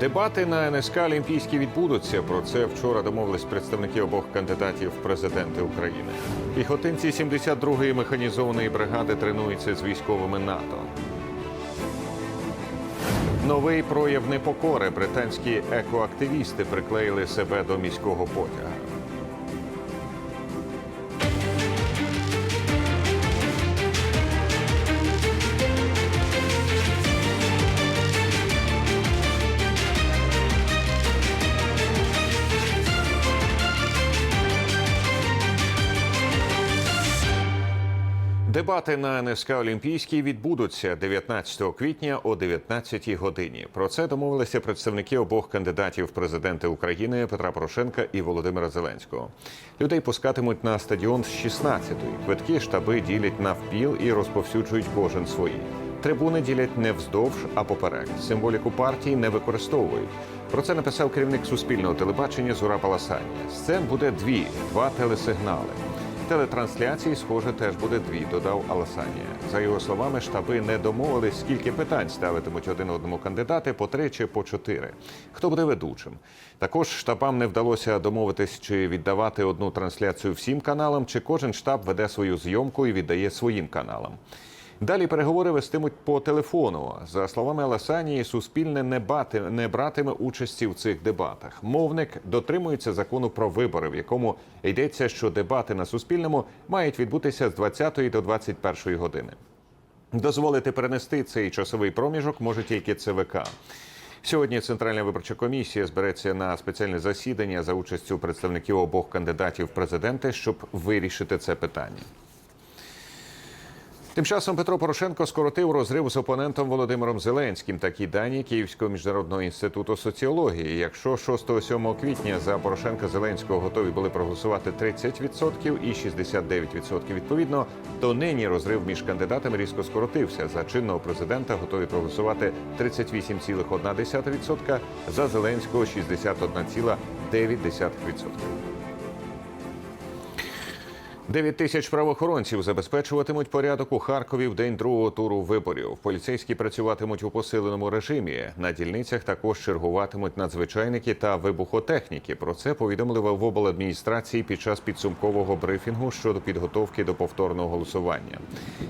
Дебати на НСК Олімпійські відбудуться. Про це вчора домовились представники обох кандидатів в президенти України. Піхотинці 72-ї механізованої бригади тренуються з військовими НАТО. Новий прояв непокори. Британські екоактивісти приклеїли себе до міського потяга. Дебати на НСК Олімпійській відбудуться 19 квітня о 19 годині. Про це домовилися представники обох кандидатів президенти України Петра Порошенка і Володимира Зеленського. Людей пускатимуть на стадіон з 16-ї. Квитки штаби ділять навпіл і розповсюджують кожен свої. Трибуни ділять не вздовж, а поперек. Символіку партії не використовують. Про це написав керівник суспільного телебачення Зура Паласані. Сцен буде дві, два телесигнали. Телетрансляції, схоже, теж буде дві, додав Аласанія. За його словами, штаби не домовились, скільки питань ставитимуть один одному кандидати по три чи по чотири. Хто буде ведучим? Також штабам не вдалося домовитись, чи віддавати одну трансляцію всім каналам, чи кожен штаб веде свою зйомку і віддає своїм каналам. Далі переговори вестимуть по телефону. За словами Аласанії, Суспільне не, бати, не братиме участі в цих дебатах. Мовник дотримується закону про вибори, в якому йдеться, що дебати на Суспільному мають відбутися з 20 до 21 години. Дозволити перенести цей часовий проміжок може тільки ЦВК. Сьогодні Центральна виборча комісія збереться на спеціальне засідання за участю представників обох кандидатів в президенти, щоб вирішити це питання. Тим часом Петро Порошенко скоротив розрив з опонентом Володимиром Зеленським. Такі дані Київського міжнародного інституту соціології. Якщо 6-7 квітня за Порошенка Зеленського готові були проголосувати 30% і 69% відповідно, то нині розрив між кандидатами різко скоротився. За чинного президента готові проголосувати 38,1%, за Зеленського 61,9%. 9 тисяч правоохоронців забезпечуватимуть порядок у Харкові в день другого туру виборів. Поліцейські працюватимуть у посиленому режимі. На дільницях також чергуватимуть надзвичайники та вибухотехніки. Про це повідомили в обладміністрації під час підсумкового брифінгу щодо підготовки до повторного голосування.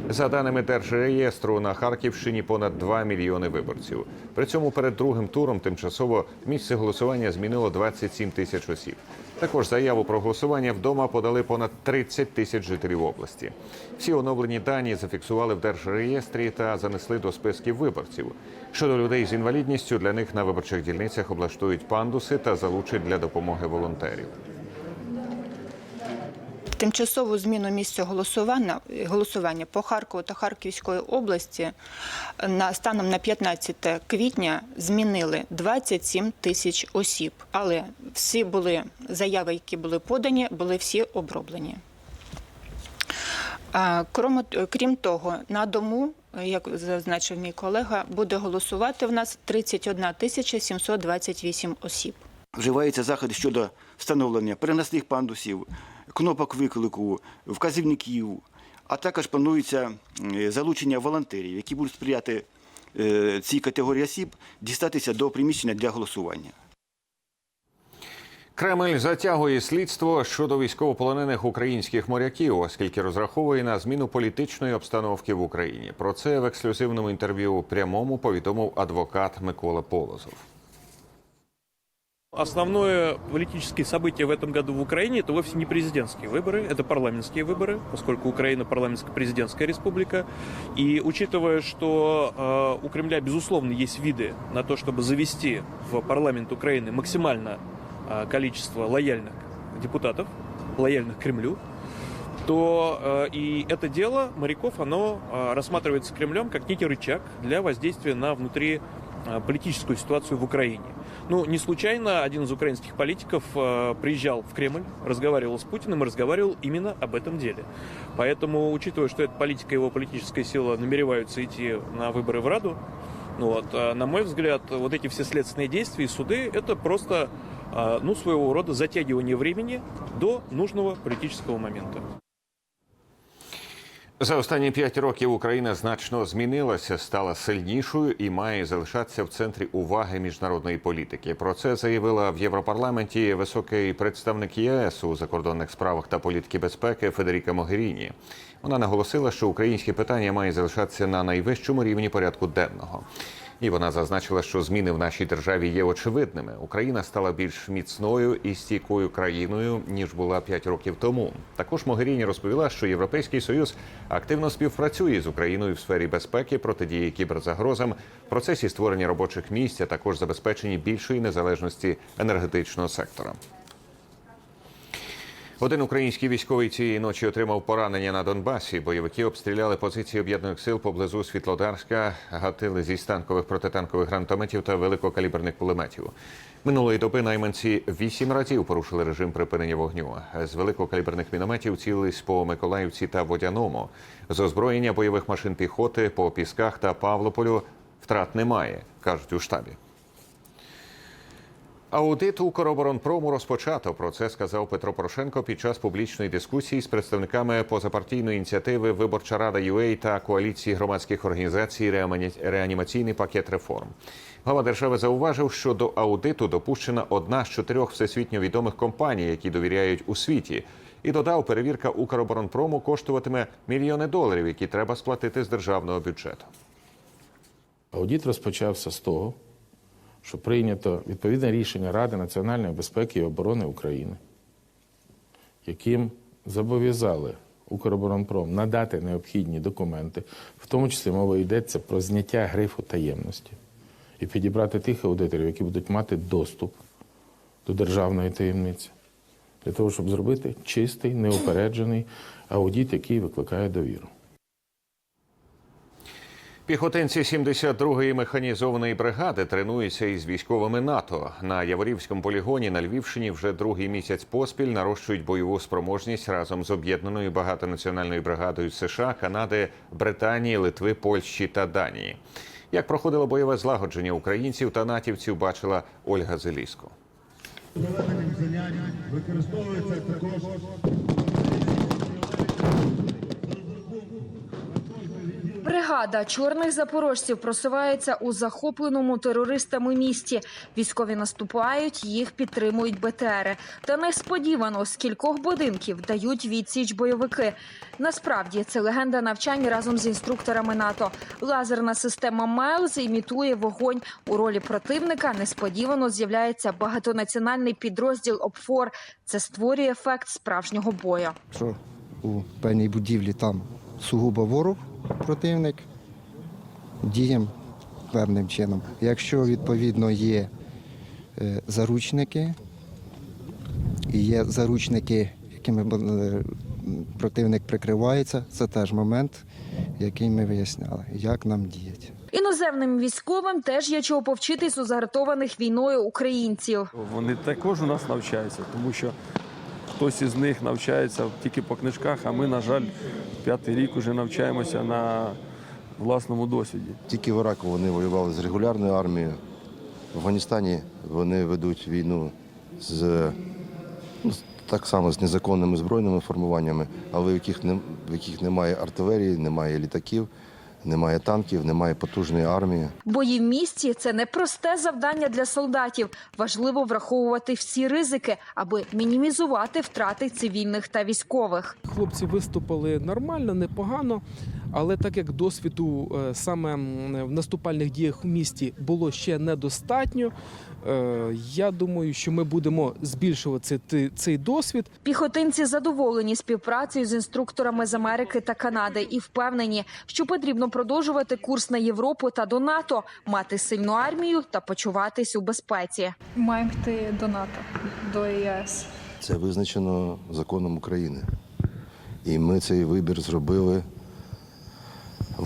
За даними Держреєстру, на Харківщині понад 2 мільйони виборців. При цьому перед другим туром тимчасово місце голосування змінило 27 тисяч осіб. Також заяву про голосування вдома подали понад 30 тисяч жителів області. Всі оновлені дані зафіксували в держреєстрі та занесли до списків виборців. Щодо людей з інвалідністю, для них на виборчих дільницях облаштують пандуси та залучать для допомоги волонтерів. Тимчасову зміну місця голосування, голосування по Харкову та Харківської області на станом на 15 квітня змінили 27 тисяч осіб, але всі були заяви, які були подані, були всі оброблені. А, Крім, крім того, на дому, як зазначив мій колега, буде голосувати в нас 31 тисяча 728 осіб. Вживаються заходи щодо встановлення переносних пандусів, кнопок виклику, вказівників, а також планується залучення волонтерів, які будуть сприяти е, цій категорії осіб дістатися до приміщення для голосування. Кремль затягує слідство щодо військовополонених українських моряків, оскільки розраховує на зміну політичної обстановки в Україні. Про це в ексклюзивному інтерв'ю прямому повідомив адвокат Микола Полозов. Основное политическое событие в этом году в Украине это вовсе не президентские выборы, это парламентские выборы, поскольку Украина парламентско-президентская республика. И учитывая, что э, у Кремля, безусловно, есть виды на то, чтобы завести в парламент Украины максимально э, количество лояльных депутатов, лояльных Кремлю, то э, и это дело моряков, оно э, рассматривается Кремлем как некий рычаг для воздействия на внутри политическую ситуацию в Украине. Ну, не случайно один из украинских политиков э, приезжал в Кремль, разговаривал с Путиным и разговаривал именно об этом деле. Поэтому, учитывая, что эта политика и его политическая сила намереваются идти на выборы в Раду, ну вот, э, на мой взгляд, вот эти все следственные действия и суды это просто э, ну, своего рода затягивание времени до нужного политического момента. За останні п'ять років Україна значно змінилася, стала сильнішою і має залишатися в центрі уваги міжнародної політики. Про це заявила в Європарламенті високий представник ЄС у закордонних справах та політики безпеки Федеріка Могеріні. Вона наголосила, що українське питання має залишатися на найвищому рівні порядку денного. І вона зазначила, що зміни в нашій державі є очевидними. Україна стала більш міцною і стійкою країною ніж була п'ять років тому. Також Могеріні розповіла, що Європейський союз активно співпрацює з Україною в сфері безпеки, протидії кіберзагрозам, процесі створення робочих місць, а також забезпеченні більшої незалежності енергетичного сектора. Один український військовий цієї ночі отримав поранення на Донбасі. Бойовики обстріляли позиції об'єднаних сил поблизу Світлодарська, гатили зі станкових протитанкових гранатометів та великокаліберних кулеметів. Минулої доби найманці вісім разів порушили режим припинення вогню. З великокаліберних мінометів цілились по Миколаївці та Водяному. З озброєння бойових машин піхоти по Пісках та Павлополю втрат немає, кажуть у штабі. Аудит Укроборонпрому розпочато. Про це сказав Петро Порошенко під час публічної дискусії з представниками позапартійної ініціативи Виборча Рада ЮЕЙ та коаліції громадських організацій Реанімаційний пакет реформ. Глава держави зауважив, що до аудиту допущена одна з чотирьох всесвітньо відомих компаній, які довіряють у світі. І додав, перевірка Укроборонпрому коштуватиме мільйони доларів, які треба сплатити з державного бюджету. Аудит розпочався з того, що прийнято відповідне рішення Ради національної безпеки і оборони України, яким зобов'язали Укроборонпром надати необхідні документи, в тому числі мова йдеться про зняття грифу таємності і підібрати тих аудиторів, які будуть мати доступ до державної таємниці, для того, щоб зробити чистий, неупереджений аудит, який викликає довіру. Піхотинці 72-ї механізованої бригади тренуються із військовими НАТО. На Яворівському полігоні на Львівщині вже другий місяць поспіль нарощують бойову спроможність разом з об'єднаною багатонаціональною бригадою США, Канади, Британії, Литви, Польщі та Данії. Як проходило бойове злагодження українців та натівців, бачила Ольга Зеліско. використовується також Бригада чорних запорожців просувається у захопленому терористами місті. Військові наступають, їх підтримують БТРи. Та несподівано з кількох будинків дають відсіч бойовики. Насправді це легенда навчань разом з інструкторами НАТО. Лазерна система Майлз імітує вогонь. У ролі противника несподівано з'являється багатонаціональний підрозділ ОПФОР. Це створює ефект справжнього бою. що у певній будівлі там сугубо ворог, противник, діємо певним чином. Якщо відповідно є е, заручники, і є заручники, якими е, противник прикривається, це теж момент, який ми виясняли, як нам діяти. Іноземним військовим теж є чого повчитись у загартованих війною українців. Вони також у нас навчаються, тому що хтось із них навчається тільки по книжках, а ми, на жаль, п'ятий рік вже навчаємося на власному досвіді. Тільки в Іраку вони воювали з регулярною армією. В Афганістані вони ведуть війну з ну, так само з незаконними збройними формуваннями, але в яких, не, в яких немає артилерії, немає літаків, немає танків, немає потужної армії. Бої в місті це не просте завдання для солдатів. Важливо враховувати всі ризики, аби мінімізувати втрати цивільних та військових. Хлопці виступили нормально, непогано, але так як досвіду е, саме в наступальних діях в місті було ще недостатньо, е, я думаю, що ми будемо збільшувати цей- цей досвід. Піхотинці задоволені співпрацею з інструкторами з Америки та Канади і впевнені, що потрібно продовжувати курс на Європу та до НАТО, мати сильну армію та почуватись у безпеці. Маємо йти до НАТО, до ЄС. Це визначено законом України. І ми цей вибір зробили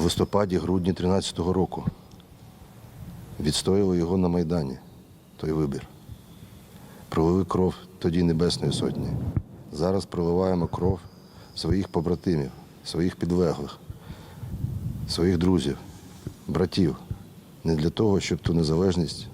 в листопаді-грудні 2013 року. Відстояли його на Майдані, той вибір. Пролили кров тоді Небесної Сотні. Зараз проливаємо кров своїх побратимів, своїх підлеглих, своїх друзів, братів. Не для того, щоб ту незалежність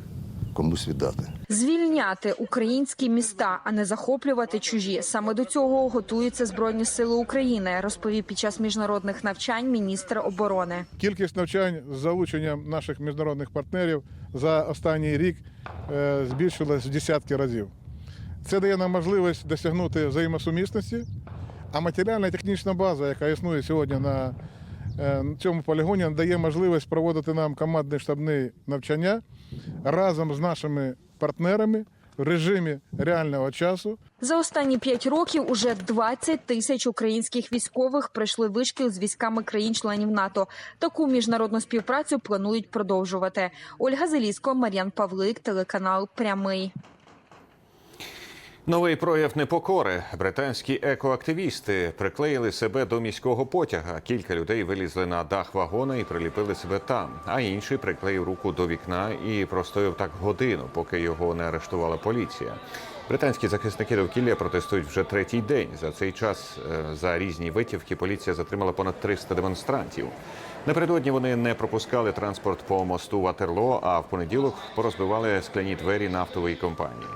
комусь віддати. Звільняти українські міста, а не захоплювати чужі. Саме до цього готуються збройні сили України, розповів під час міжнародних навчань міністр оборони. Кількість навчань з залученням наших міжнародних партнерів за останній рік е, збільшилась в десятки разів. Це дає нам можливість досягнути взаємосумісності, а матеріальна технічна база, яка існує сьогодні на цьому полігоні, дає можливість проводити нам командні штабні навчання разом з нашими партнерами в режимі реального часу. За останні п'ять років уже 20 тисяч українських військових пройшли вишкіл з військами країн-членів НАТО. Таку міжнародну співпрацю планують продовжувати. Ольга Зелісько, Мар'ян Павлик, телеканал Прямий. Новий прояв непокори. Британські екоактивісти приклеїли себе до міського потяга. Кілька людей вилізли на дах вагона і приліпили себе там. А інший приклеїв руку до вікна і простояв так годину, поки його не арештувала поліція. Британські захисники довкілля протестують вже третій день. За цей час е, за різні витівки поліція затримала понад 300 демонстрантів. Напередодні вони не пропускали транспорт по мосту Ватерло, а в понеділок порозбивали скляні двері нафтової компанії.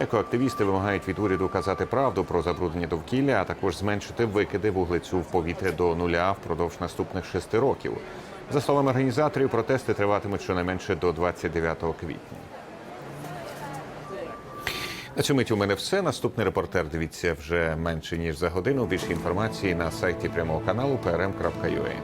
Екоактивісти вимагають від уряду казати правду про забруднення довкілля, а також зменшити викиди вуглецю в повітря до нуля впродовж наступних шести років. За словами організаторів, протести триватимуть щонайменше до 29 квітня. На цю мить у мене все. Наступний репортер дивіться вже менше ніж за годину. Більше інформації на сайті прямого каналу prm.ua.